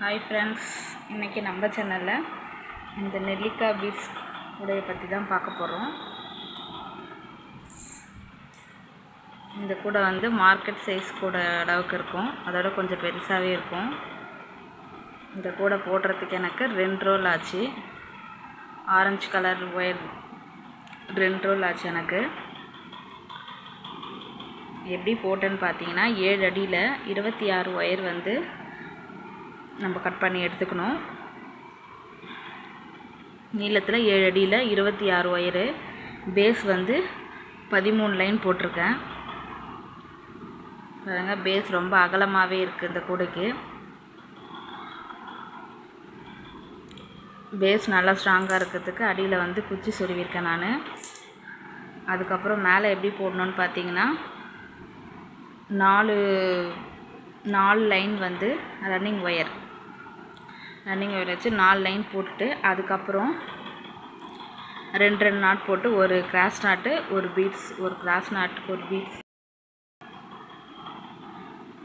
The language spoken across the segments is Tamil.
ஹாய் ஃப்ரெண்ட்ஸ் இன்றைக்கி நம்ம சேனலில் இந்த நெல்லிக்காய் பீட்ஸ் உடையை பற்றி தான் பார்க்க போகிறோம் இந்த கூடை வந்து மார்க்கெட் சைஸ் கூட அளவுக்கு இருக்கும். அதோட கொஞ்சம் பெருசாகவே இருக்கும். இந்த கூடை போடுறதுக்கு எனக்கு ரெண்டு ரோல் ஆச்சு. ஆரஞ்சு கலர் ஒயர் ரெண்டு ரோல் ஆச்சு எனக்கு. எப்படி போட்டேன்னு பார்த்தீங்கன்னா ஏழு அடியில் இருபத்தி ஆறு ஒயர் வந்து நம்ம கட் பண்ணி எடுத்துக்கணும். நீளத்தில் ஏழு அடியில் இருபத்தி ஆறு ஒயரு பேஸ் வந்து பதிமூணு லைன் போட்டிருக்கேன். பாருங்க பேஸ் ரொம்ப அகலமாகவே இருக்குது இந்த கூடைக்கு. பேஸ் நல்லா ஸ்ட்ராங்காக இருக்கிறதுக்கு அடியில் வந்து குச்சி சொருவிருக்கேன் நான். அதுக்கப்புறம் மேலே எப்படி போடணுன்னு பார்த்தீங்கன்னா நாலு நாலு லைன் வந்து ரன்னிங் ஒயர் ரன்னிங் ஒயர் வச்சு நாலு லைன் போட்டுட்டு அதுக்கப்புறம் ரெண்டு ரெண்டு நாட் போட்டு ஒரு கிராஸ் நாட்டு ஒரு பீட்ஸ் ஒரு கிராஸ் நாட்டு ஒரு பீட்ஸ்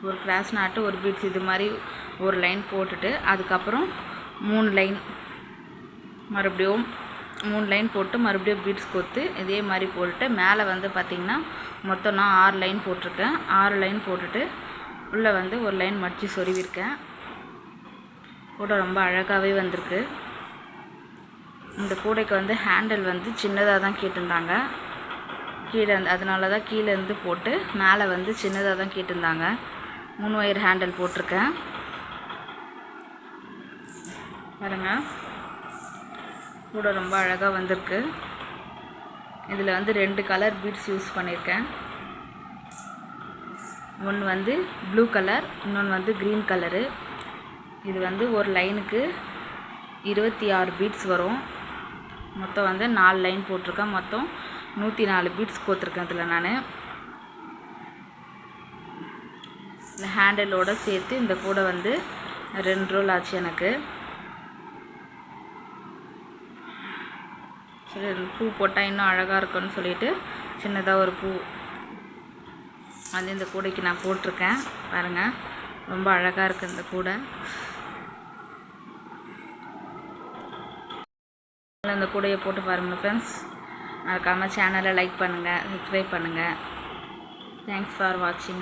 ஒரு கிராஸ் நாட்டு ஒரு பீட்ஸ் இது மாதிரி ஒரு லைன் போட்டுட்டு அதுக்கப்புறம் மூணு லைன் மறுபடியும் மூணு லைன் போட்டு மறுபடியும் பீட்ஸ் கொத்து இதே மாதிரி போட்டுட்டு மேலே வந்து பார்த்திங்கன்னா மொத்தம் நான் ஆறு லைன் போட்டிருக்கேன். ஆறு லைன் போட்டுட்டு உள்ளே வந்து ஒரு லைன் மடித்து சொருவிருக்கேன் கூட ரொம்ப அழகாகவே வந்திருக்கு. இந்த கூடைக்கு வந்து ஹேண்டில் வந்து சின்னதாக தான் கேட்டிருந்தாங்க. கீழே அதனால தான் கீழேருந்து போட்டு மேலே வந்து சின்னதாக தான் கேட்டிருந்தாங்க. மூணு ஒயர் ஹேண்டில் போட்டிருக்கேன். பாருங்கள் கூட ரொம்ப அழகாக வந்திருக்கு. இதில் வந்து ரெண்டு கலர் பீட்ஸ் யூஸ் பண்ணியிருக்கேன் ஒன்று வந்து ப்ளூ கலர் இன்னொன்று வந்து க்ரீன் கலரு இது வந்து ஒரு லைனுக்கு இருபத்தி ஆறு பீட்ஸ் வரும். மொத்தம் வந்து நாலு லைன் போட்டிருக்கேன். மொத்தம் நூற்றி நாலு பீட்ஸ் கோத்துருக்கேன் இதில் நான். இந்த ஹேண்டிலோடு சேர்த்து இந்த கூடை வந்து ரெண்டு ரோல் ஆச்சு எனக்கு. சரி பூ போட்டால் இன்னும் அழகாக இருக்கும்னு சொல்லிட்டு சின்னதாக ஒரு பூ வந்து இந்த கூடைக்கு நான் போட்டிருக்கேன். பாருங்கள் ரொம்ப அழகாக இருக்குது இந்த கூடை. அந்த கூடையை போட்டு பாருங்கள் ஃப்ரெண்ட்ஸ் மறக்காமல் சேனலை லைக் பண்ணுங்கள் சப்ஸ்கிரைப் பண்ணுங்கள் தேங்க்ஸ் ஃபார் வாட்சிங்